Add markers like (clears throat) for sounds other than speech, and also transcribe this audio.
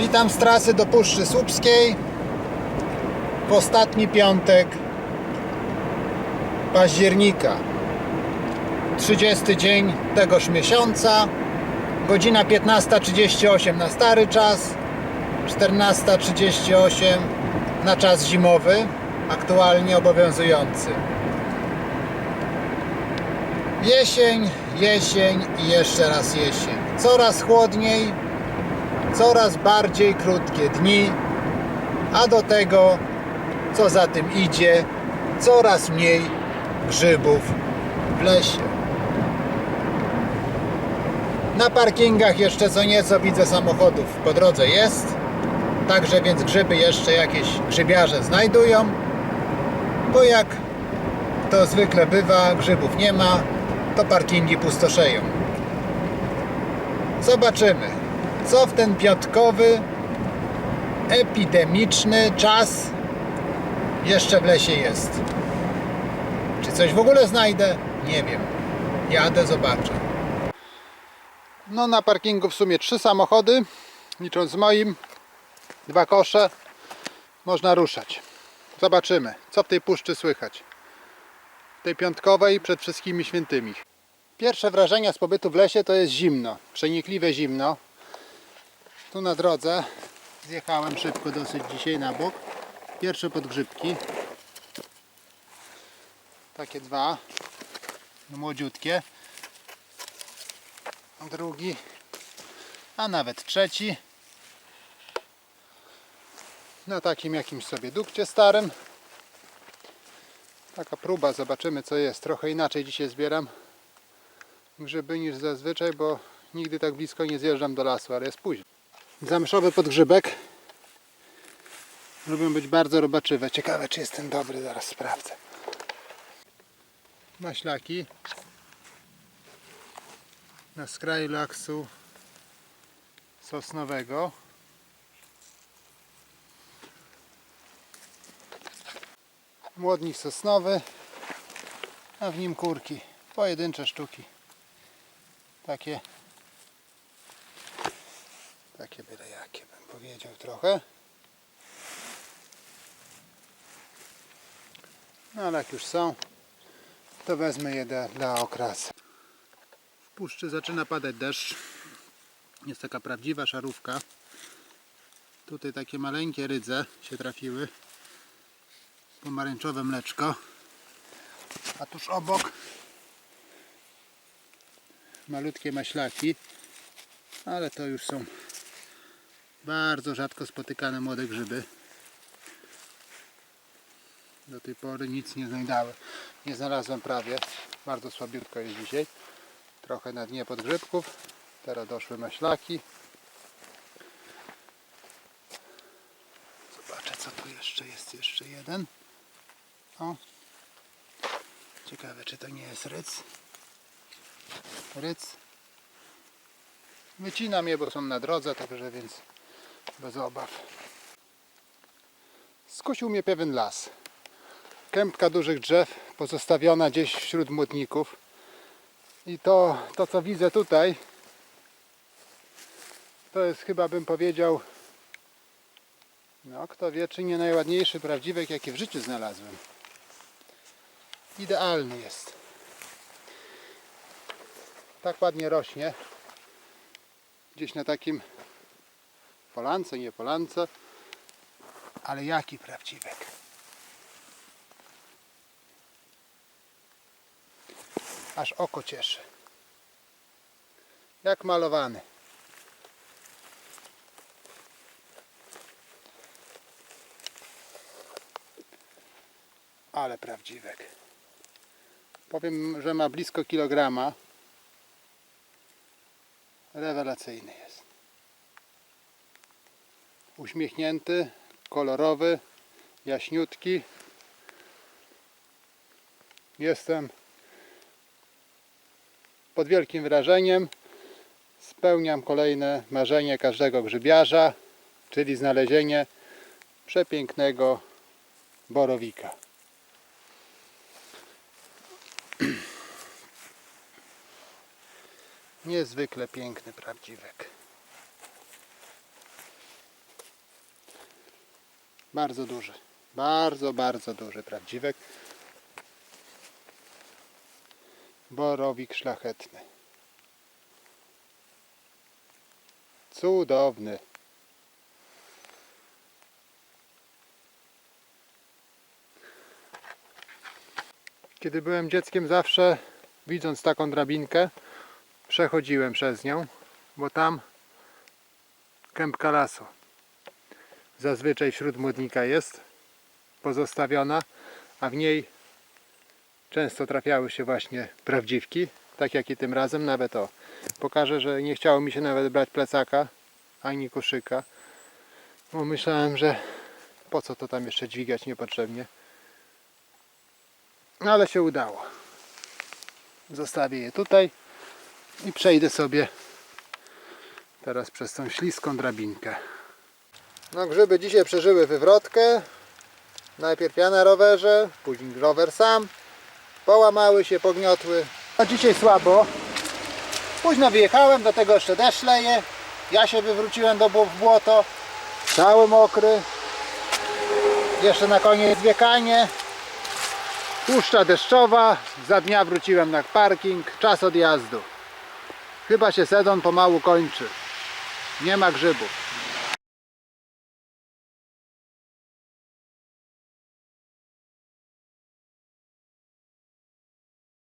Witam z trasy do Puszczy Słupskiej w ostatni piątek października. 30 dzień tegoż miesiąca, godzina 15.38 na stary czas, 14.38 na czas zimowy, aktualnie obowiązujący. Jesień, jesień i jeszcze raz jesień. Coraz chłodniej, coraz bardziej krótkie dni, a do tego, co za tym idzie, coraz mniej grzybów w lesie. Na parkingach jeszcze co nieco widzę samochodów po drodze jest, także więc grzyby jeszcze jakieś grzybiarze znajdują, bo jak to zwykle bywa, grzybów nie ma, to parkingi pustoszeją. Zobaczymy, co w ten piątkowy, epidemiczny czas jeszcze w lesie jest. Czy coś w ogóle znajdę? Nie wiem. Jadę, zobaczę. No na parkingu w sumie trzy samochody, licząc z moim, dwa kosze. Można ruszać. Zobaczymy, co w tej puszczy słychać. Tej piątkowej przed wszystkimi świętymi. Pierwsze wrażenia z pobytu w lesie to jest zimno, przenikliwe zimno. Tu na drodze zjechałem szybko dosyć dzisiaj na bok. Pierwsze podgrzybki. Takie dwa. Młodziutkie. Drugi. A nawet trzeci. Na takim jakimś sobie dukcie starym. Taka próba, zobaczymy co jest. Trochę inaczej dzisiaj zbieram grzyby niż zazwyczaj, bo nigdy tak blisko nie zjeżdżam do lasu, ale jest późno. Zamszowy podgrzybek. Lubią być bardzo robaczywe. Ciekawe czy jest ten dobry, zaraz sprawdzę. Maślaki. Na skraju laksu sosnowego. Młodnik sosnowy, a w nim kurki. Pojedyncze sztuki. Takie takie byle jakie bym powiedział trochę. No ale jak już są, to wezmę je dla, dla okrasy. W puszczy zaczyna padać deszcz. Jest taka prawdziwa szarówka. Tutaj takie maleńkie rydze się trafiły. Pomarańczowe mleczko. A tuż obok malutkie maślaki. Ale to już są bardzo rzadko spotykane młode grzyby. Do tej pory nic nie znajdały. Nie znalazłem prawie. Bardzo słabiutko jest dzisiaj. Trochę na dnie podgrzybków. Teraz doszły maślaki. Zobaczę co tu jeszcze jest. Jeszcze jeden. O. Ciekawe czy to nie jest ryc. Ryc. Wycinam je, bo są na drodze, także więc bez obaw. Skusił mnie pewien las. Kępka dużych drzew pozostawiona gdzieś wśród młodników. I to, to co widzę tutaj, to jest chyba bym powiedział, no kto wie, czy nie najładniejszy prawdziwek, jaki w życiu znalazłem. Idealny jest. Tak ładnie rośnie. Gdzieś na takim polance, nie polance, ale jaki prawdziwek. Aż oko cieszy. Jak malowany. Ale prawdziwek. Powiem, że ma blisko kilograma. Rewelacyjny jest. Uśmiechnięty, kolorowy, jaśniutki. Jestem pod wielkim wrażeniem. Spełniam kolejne marzenie każdego grzybiarza, czyli znalezienie przepięknego borowika. (clears throat) Niezwykle piękny prawdziwek. Bardzo duży. Bardzo, bardzo duży prawdziwek. Borowik szlachetny. Cudowny. Kiedy byłem dzieckiem zawsze widząc taką drabinkę przechodziłem przez nią, bo tam kępka lasu zazwyczaj wśród młodnika jest pozostawiona, a w niej często trafiały się właśnie prawdziwki, tak jak i tym razem, nawet o. Pokażę, że nie chciało mi się nawet brać plecaka, ani koszyka, bo myślałem, że po co to tam jeszcze dźwigać niepotrzebnie. No ale się udało. Zostawię je tutaj i przejdę sobie teraz przez tą śliską drabinkę. No grzyby dzisiaj przeżyły wywrotkę. Najpierw ja na rowerze, później rower sam. Połamały się, pogniotły. A dzisiaj słabo. Późno wyjechałem, do tego jeszcze deszcz leje. Ja się wywróciłem do w błoto. Cały mokry. Jeszcze na koniec wiekanie. Puszcza deszczowa. Za dnia wróciłem na parking. Czas odjazdu. Chyba się sezon pomału kończy. Nie ma grzybów.